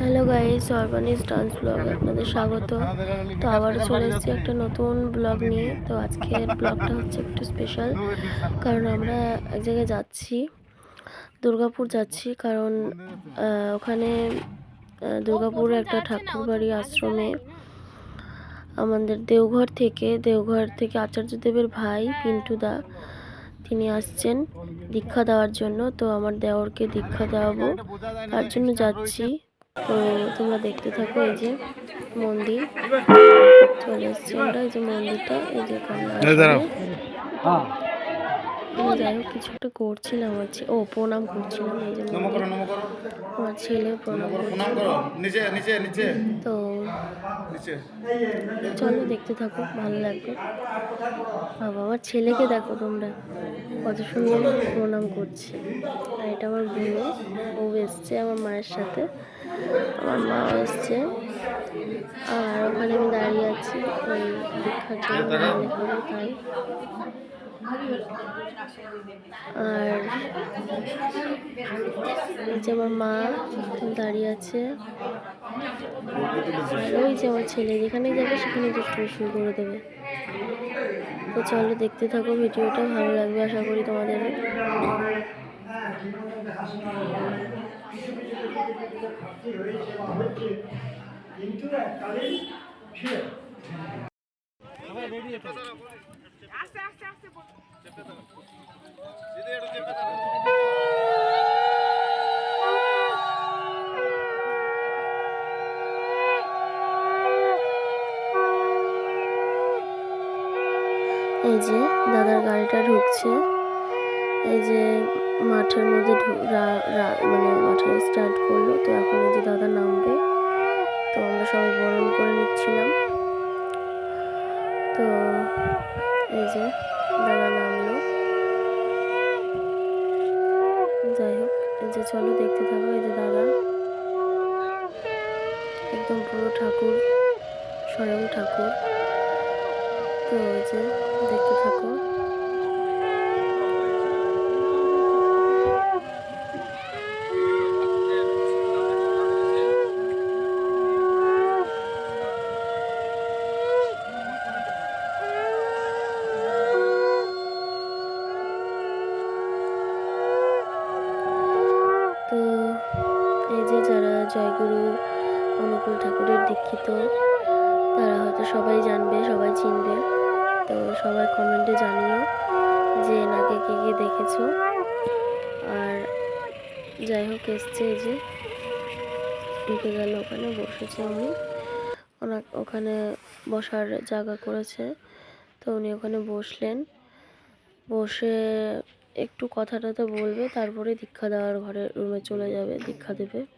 Hello guys organic dance vlog আপনাদের স্বাগত। তো আবার চলে এসেছি একটা নতুন ব্লগ নিয়ে। তো আজকের ব্লগটা হচ্ছে একটু স্পেশাল কারণ আমরা এক জায়গায় যাচ্ছি, দুর্গাপুর যাচ্ছি, কারণ ওখানে দুর্গাপুরে একটা ঠাকুরবাড়ি আশ্রমে আমাদের দেওঘর থেকে দেওঘর থেকে আচার্যদেবের ভাই পিন্টু দা, তিনি আসছেন দীক্ষা দেওয়ার জন্য। তো আমার দেওরকে দীক্ষা দেওয়াবো। তার জন্য যাচ্ছি। তো তোমরা দেখতে থাকো এই যে মন্দির। চলে এসছি আমরা এই যে মন্দিরটা এই যে আমি যাই হোক কিছু একটা করছিলাম হচ্ছে ও প্রণাম করছিলাম এই যে নম করো নম করো। আমার ছেলে প্রণাম করছে প্রণাম করো। নিচে নিচে নিচে তো নিচে চলো দেখতে থাকো ভালো লাগবে। বাবা আমার ছেলেকে দেখো তোমরা। কত সুন্দর প্রণাম করছে। আর এটা আমার বোনও ও এসছে আমার মায়ের সাথে। আমার মা এসছে। আর ওখানে আমি দাঁড়িয়ে আছি। ওই দীক্ষার জন্য তাই। আর যে আমার মা দাঁড়িয়ে আছে। আর ওই যে আমার ছেলে যেখানে যাবে সেখানে দুষ্টুমি শুরু করে দেবে। তো চলো, দেখতে থাকো ভিডিওটা, ভালো লাগবে আশা করি তোমাদের। এই যে দাদার গাড়িটা ঢুকছে। এই যে মাঠের মধ্যে মানে মাঠে স্টার্ট করল। তো এখন এই যে দাদা নামবে। তো আমরা সবাই বরণ করে নিচ্ছিলাম। তো এই যে দাদা নামলো যাই হোক, এই যে চলো দেখতে থাকো, এই যে দাদা। একদম পুরো ঠাকুর, স্বয়ং ঠাকুর। তো এই যে দেখতে থাকো তো এই যে যারা জয়গুরু, অনুকূল ঠাকুরের দীক্ষিত। তারা হয়তো সবাই জানবে, সবাই চিনবে। তো সবাই কমেন্টে জানিও যে এনাকে কে কে দেখেছ। আর যাই হোক, এসছে যে, ঢুকে গেল ওখানে, বসেছে উনি ওনা ওখানে বসার জায়গা করেছে। তো উনি ওখানে বসলেন। বসে একটু কথা টথা বলবে, তারপরে দীক্ষা দেওয়ার ঘরে, রুমে চলে যাবে, দীক্ষা দেবে।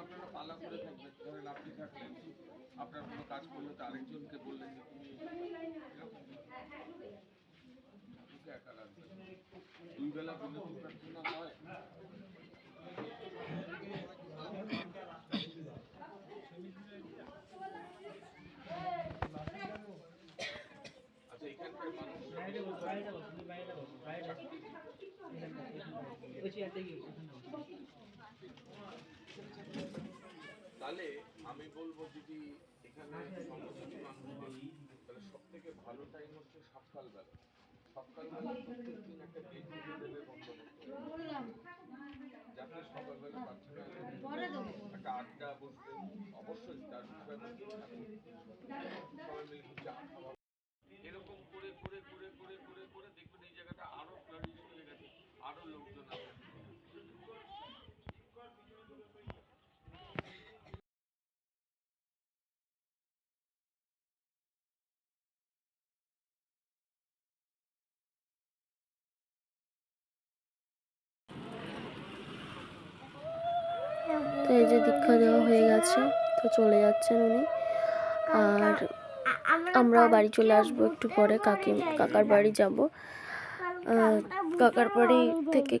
আপনারা পালা করে থাকবেন ধরেন আপনি থাকলেন আপনার কোনো কাজ করলে তো আরেকজনকে বললেন যে তুমি এরকম ঠাকুরকে একা রাখবেন না। দুই বেলা বিনতি প্রার্থনা হয় তাহলে আমি বলব যদি এখানে সংস্কৃতি মানুষ তাহলে সব থেকে ভালো টাইম হচ্ছে সকালবেলা। সকালবেলা প্রত্যেক দিন একটা দেবে বন্দোবস্ত যাতে সকালবেলা বাচ্চারা একটা আড্ডা বসবে। অবশ্যই তার বিষয়ে বলতে থাকুন সবাই মিলে একটু চা খাওয়া এরকম করে করে করে করে করে করে দেখবেন এই জায়গাটা আরও ফ্লারিশ হয়ে গেছে আরও লোকজন আসবে যে দীক্ষা দেওয়া হয়ে গেছে, তো চলে যাচ্ছেন উনি। আর আমরা বাড়ি চলে আসব একটু পরে, কাকি, কাকার বাড়ি যাব। কাকার বাড়ি থেকে